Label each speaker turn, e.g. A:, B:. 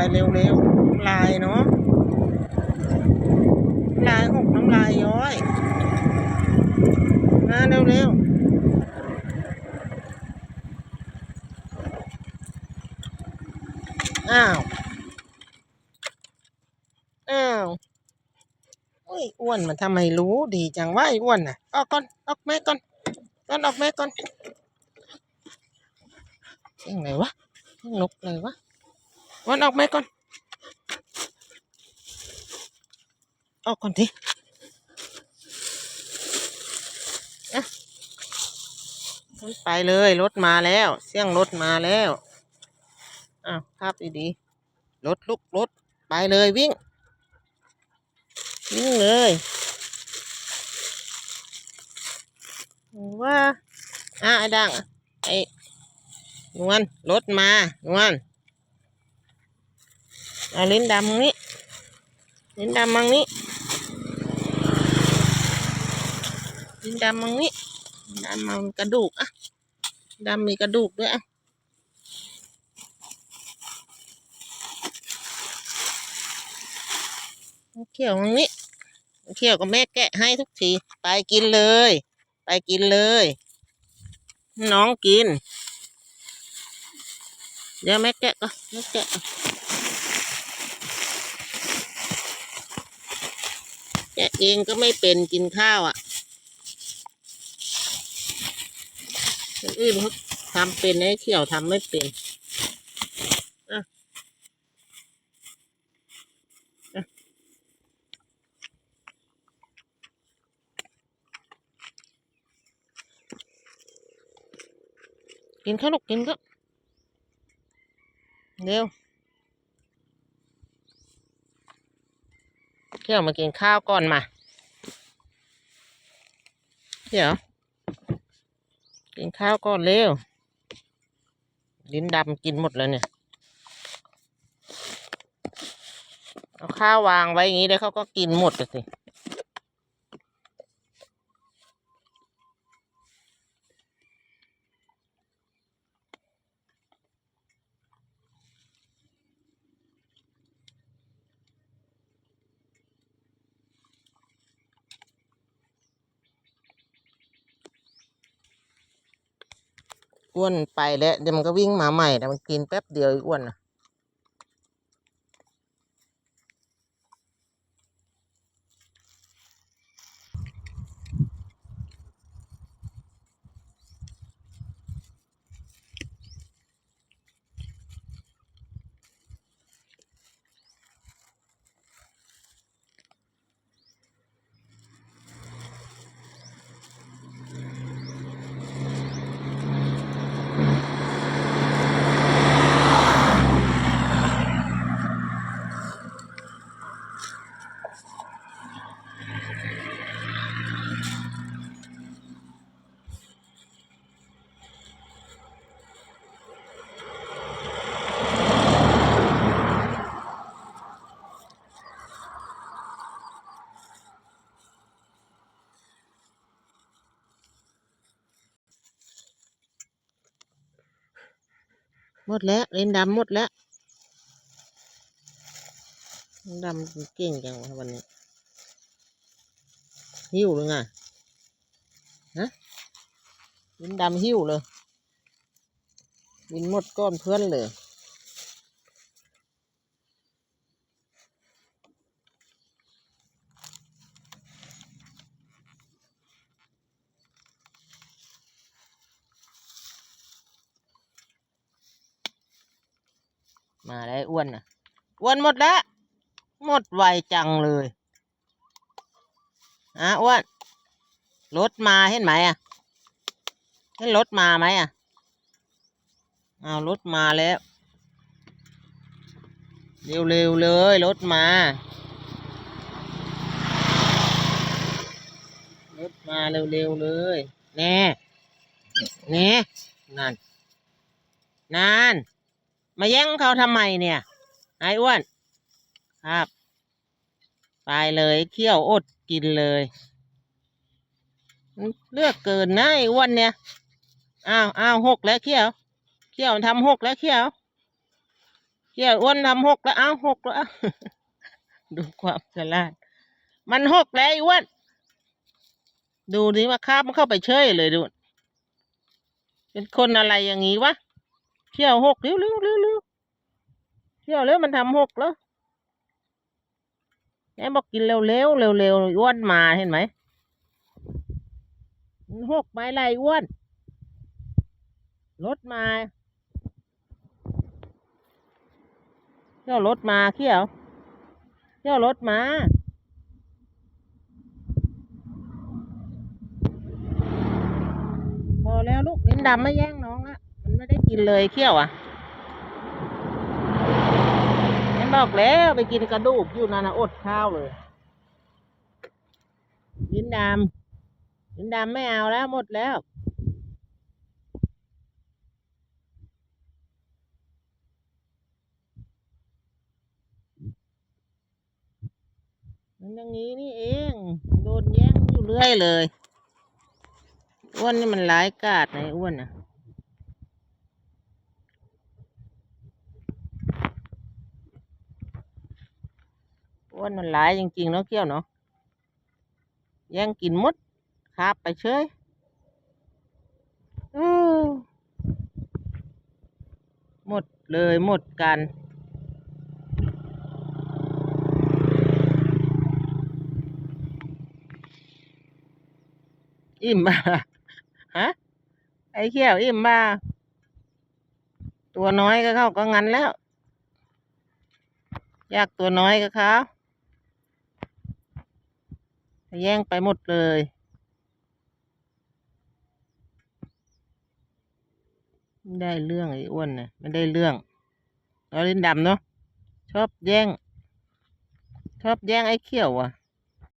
A: ไปเร็วๆน้ำลายเนาะน้ำลายหกน้ำลายย้อยมาเร็วๆอ้าว อ้าวโอ้ยอ้วนมันทำไมรู้ดีจังว่าไอ้อ้วนน่ะ ออกก่อน ออกแม่ก่อนก่อนออกแม่ก่อนเสียงไหนวะนกเลยวะ วันออกแม่ก่อน ออกก่อนทีอะมันไปเลย รถมาแล้ว เสียงรถมาแล้ว อ้าวภาพดีๆ รถลุกรถ ไปเลยวิ่ง วิ่งเลยว่าอะไอ้ดังไอ้นวลรถมานวล เอาลิ้นดำมังนี้ลิ้นดำมังนี้ลิ้นดำมังนี้ดำมังกระดูกอะดำมีกระดูกด้วยอะเขี่ยวมังนี้เขี่ยวกับแม่แกะให้ทุกทีไปกินเลย ไปกินเลย น้องกิน เดี๋ยวแม่แกะก็แม่แกะก่อน แกะเองก็ไม่เป็นกินข้าวอะคนอื่นเขาทำเป็นไอ้เขียวทำไม่เป็นอะอะกินข้าวลูกกินก็เร็ว เที่ยวมากินข้าวก่อนมาเดี๋ยวกินข้าวก่อนเร็วลิ้นดำกินหมดแล้วเนี่ยเอาข้าววางไว้อย่างนี้เดี๋ยวเขาก็กินหมดเลยสิ วนไปแล้วเดี๋ยวมันก็วิ่งมาใหม่แต่มันกินแป๊บเดียวอีกอ้วนนะ หมดแล้วเรนดำหมดแล้วดำเก่งจังวะวันนี้หิวหรือไงฮะลิ้นดำหิวเลยลิ้นหมดก้อนเพื่อนเลย มาได้อ้วนนะอ้วนหมดแล้ว หมดไวจังเลยอะอ้วนรถมาเห็นไหมอะเห็นรถมาไหมอะเอารถมาแล้ว เร็วๆเลยรถมารถมาเร็วๆเลยแน่แน่นั่นนั่น มาแย่งเขาทำไมเนี่ยไอ้อ้วน ครับไปเลยเคี่ยวอดกินเลยเลือกเกินนะไอ้อ้วนเนี่ยอ้าวอ้าวหกแล้วเคี่ยวเคี่ยวทำหกแล้วเคี่ยว เขี้ยวอ้วนทำหกแล้วอ้าวหกแล้ว ดูความฉลาดมันหกแล้วไอ้อ้วนดูนี่ว่าคาบมันเข้าไปเชยเลยดู เป็นคนอะไรอย่างงี้วะ เขี้ยวหกเร็วเร็วเร็วเร็วเขี้ยวเร็วมันทำหกแล้วแม่บอกกินเร็วเร็วเร็วเร็วอ้วนมาเห็นไหมมันหกไม้ไรอ้วนรถมาเขี้ยวรถมาเขี้ยวเขี้ยวรถมาพอแล้วลูกลิ้นดำไม่แย่งน้องอะ ไม่ได้กินเลยเขี้ยวอะแม่บอกแล้วไปกินกระดูกอยู่นั่นะอดข้าวเลยลิ้นดำลิ้นดำไม่เอาแล้วหมดแล้วมันอย่างนี้นี่เอง โดนแย่งอยู่เรื่อยเลย อ้วนนี่มันร้ายกาจนะไอ้อ้วนนะ อ้วนมันร้ายจริงๆเนาะเกี้ยวเนาะแย่งกินมดคาบไปเฉยหมดเลยหมดกันอิ่มบ่าฮะ ไอ้เขี้ยวอิ่มบ่าตัวน้อยก็เข้าก็งั้นแล้ว ยากตัวน้อยก็เขา แย่งไปหมดเลย ไม่ได้เรื่องไอ้อ้วนนะไม่ได้เรื่องเราเล่นดำเนาะชอบแย่ง ชอบแย่งไอ้เขี้ยวอะ